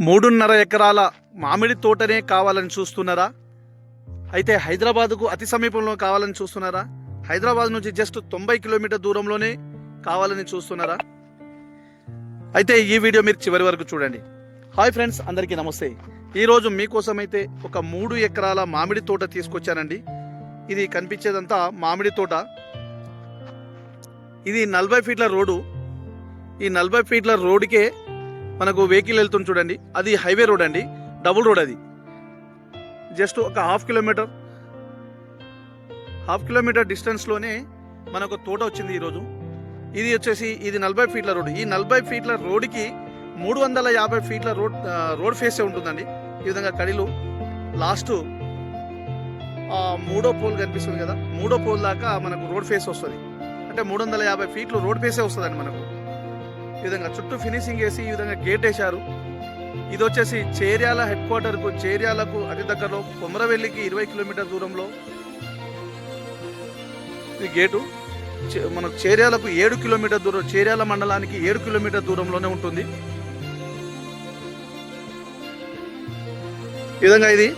మూడున్నర ఎకరాల మామిడి తోటనే కావాలని చూస్తున్నారా? అయితే హైదరాబాద్కు అతి సమీపంలో కావాలని చూస్తున్నారా? హైదరాబాద్ నుంచి జస్ట్ తొంభై కిలోమీటర్ దూరంలోనే కావాలని చూస్తున్నారా? అయితే ఈ వీడియో మీరు చివరి వరకు చూడండి. హాయ్ ఫ్రెండ్స్ అందరికీ నమస్తే. ఈరోజు మీకోసం అయితే ఒక మూడు ఎకరాల మామిడి తోట తీసుకొచ్చానండి. ఇది కనిపించేదంతా మామిడి తోట. ఇది నలభై ఫీట్ల రోడ్డు. ఈ నలభై ఫీట్ల రోడ్డుకే మనకు వెహికల్ వెళ్తుంది చూడండి. అది హైవే రోడ్ అండి. డబుల్ రోడ్ అది. జస్ట్ ఒక హాఫ్ కిలోమీటర్. హాఫ్ కిలోమీటర్ డిస్టెన్స్లోనే మనకు తోట వచ్చింది ఈరోజు. ఇది వచ్చేసి ఇది నలభై ఫీట్ల రోడ్. ఈ నలభై ఫీట్ల రోడ్డుకి మూడు వందల యాభై ఫీట్ల రోడ్ రోడ్ ఫేసే ఉంటుందండి. ఈ విధంగా కడిలు లాస్ట్ మూడో పోల్ కనిపిస్తుంది కదా. మూడో పోల్ దాకా మనకు రోడ్ ఫేస్ వస్తుంది. అంటే మూడు వందల యాభై ఫీట్లు రోడ్ ఫేసే వస్తుందండి మనకు. ఈ విధంగా చుట్టూ ఫినిషింగ్ వేసి ఈ విధంగా గేట్ వేశారు. ఇది వచ్చేసి చేర్యాల హెడ్ క్వార్టర్కు చేర్యాలకు అతి దగ్గరలో కొమరవెల్లికి ఇరవై కిలోమీటర్ దూరంలో ఈ గేటు చే- మనకు చేర్యాలకు ఏడు కిలోమీటర్ దూరం చేర్యాల మండలానికి ఏడు కిలోమీటర్ దూరంలోనే ఉంటుంది. ఈ విధంగా ఇది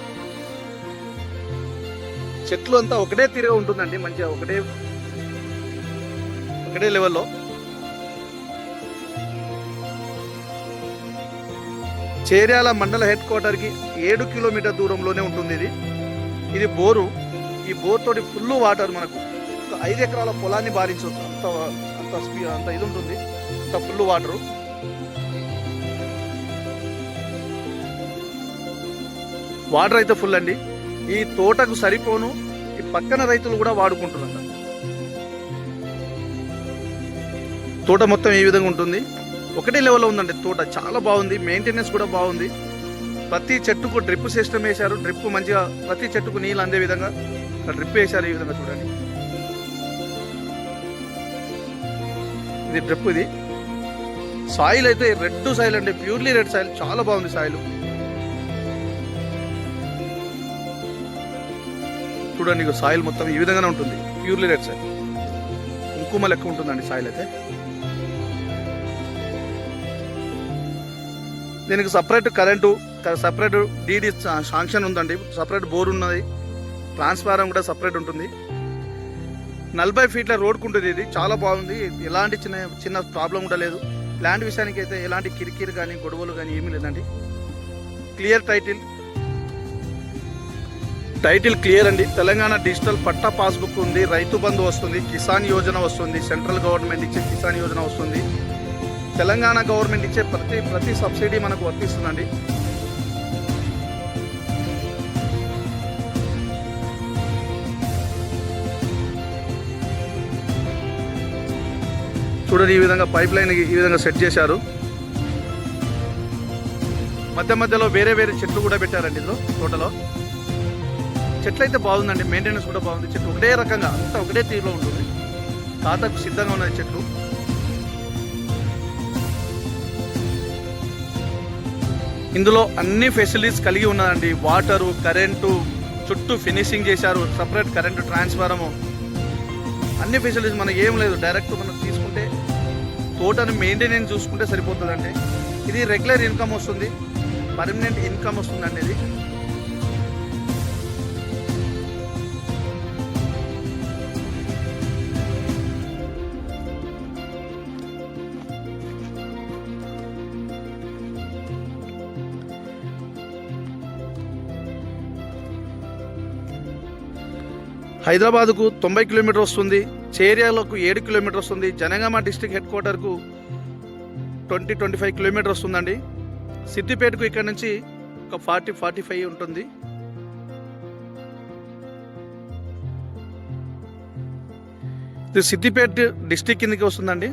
చెట్లు అంతా ఒకటే తీరుగా ఉంటుందండి మంచిగా ఒకటే ఒకటే లెవెల్లో చేర్యాల మండల హెడ్ క్వార్టర్కి ఏడు కిలోమీటర్ దూరంలోనే ఉంటుంది ఇది. ఇది బోరు. ఈ బోర్ తోటి ఫుల్ వాటర్ మనకు. ఒక ఐదు ఎకరాల పొలాన్ని బారించవచ్చు అంత అంత స్పీ అంత ఇది ఉంటుంది. అంత ఫుల్ వాటరు. వాటర్ అయితే ఫుల్ అండి. ఈ తోటకు సరిపోను. ఈ పక్కన రైతులు కూడా వాడుకుంటున్నారు. తోట మొత్తం ఈ విధంగా ఉంటుంది. ఒకటే లెవెల్లో ఉందండి తోట. చాలా బాగుంది. మెయింటెనెన్స్ కూడా బాగుంది. ప్రతి చెట్టుకు డ్రిప్ సిస్టమ్ వేశారు. డ్రిప్ మంచిగా ప్రతి చెట్టుకు నీళ్ళు అందే విధంగా డ్రిప్ వేశారు ఈ విధంగా చూడండి. ఇది డ్రిప్ ఇది. సాయిల్ అయితే రెడ్ సాయిల్ అండి. ప్యూర్లీ రెడ్ సాయిల్ చాలా బాగుంది సాయిల్ చూడండి సాయిల్ మొత్తం ఈ విధంగానే ఉంటుంది. ప్యూర్లీ రెడ్ సాయిల్ కుంకుమ లెక్క ఉంటుందండి సాయిల్ అయితే. దీనికి separate current separate DD sanction ఉందండి. సపరేట్ బోర్ ఉన్నది. ట్రాన్స్ఫారం కూడా సపరేట్ ఉంటుంది. నలభై ఫీట్ల రోడ్కు ఉంటుంది ఇది. చాలా బాగుంది. ఎలాంటి చిన్న చిన్న ప్రాబ్లం కూడా లేదు. ల్యాండ్ విషయానికి అయితే ఎలాంటి కిరికిరి కానీ గొడవలు కానీ ఏమీ లేదండి. Clear title. టైటిల్ క్లియర్ అండి. తెలంగాణ డిజిటల్ పట్టా పాస్బుక్ ఉంది. రైతు బంధు వస్తుంది. కిసాన్ యోజన వస్తుంది. సెంట్రల్ గవర్నమెంట్ ఇచ్చే కిసాన్ యోజన వస్తుంది. తెలంగాణ గవర్నమెంట్ ఇచ్చే ప్రతి ప్రతి సబ్సిడీ మనకు వర్తిస్తుందండి. చూడండి ఈ విధంగా పైప్ లైన్ ఈ విధంగా సెట్ చేశారు. మధ్య మధ్యలో వేరే వేరే చెట్లు కూడా పెట్టారండి ఇందులో తోటలో. చెట్లు అయితే బాగుందండి మెయింటెనెన్స్ కూడా బాగుంది. చెట్లు ఒకటే రకంగా అంతా ఒకటే తీరులో ఉంటుంది. తాతకు సిద్ధంగా ఉన్నది చెట్లు. ఇందులో అన్ని ఫెసిలిటీస్ కలిగి ఉన్నదండి. వాటరు కరెంటు చుట్టూ ఫినిషింగ్ చేశారు. సపరేట్ కరెంటు ట్రాన్స్ఫారము అన్ని ఫెసిలిటీస్ మనకి ఏం లేదు. డైరెక్ట్ మనం తీసుకుంటే తోటను మెయింటెనెన్స్ చూసుకుంటే సరిపోతుందండి. ఇది రెగ్యులర్ ఇన్కమ్ వస్తుంది. పర్మనెంట్ ఇన్కమ్ వస్తుందండి ఇది. హైదరాబాద్కు తొంభై కిలోమీటర్ వస్తుంది చేరియాలకు ఏడు కిలోమీటర్ వస్తుంది జనగామ డిస్టిక్ హెడ్ క్వార్టర్కు ట్వంటీ ట్వంటీ ఫైవ్ కిలోమీటర్ వస్తుందండి. సిద్దిపేటకు ఇక్కడ నుంచి ఒక ఫార్టీ ఫార్టీ ఫైవ్ ఉంటుంది. ఇది సిద్దిపేట డిస్టిక్ కిందకి వస్తుందండి.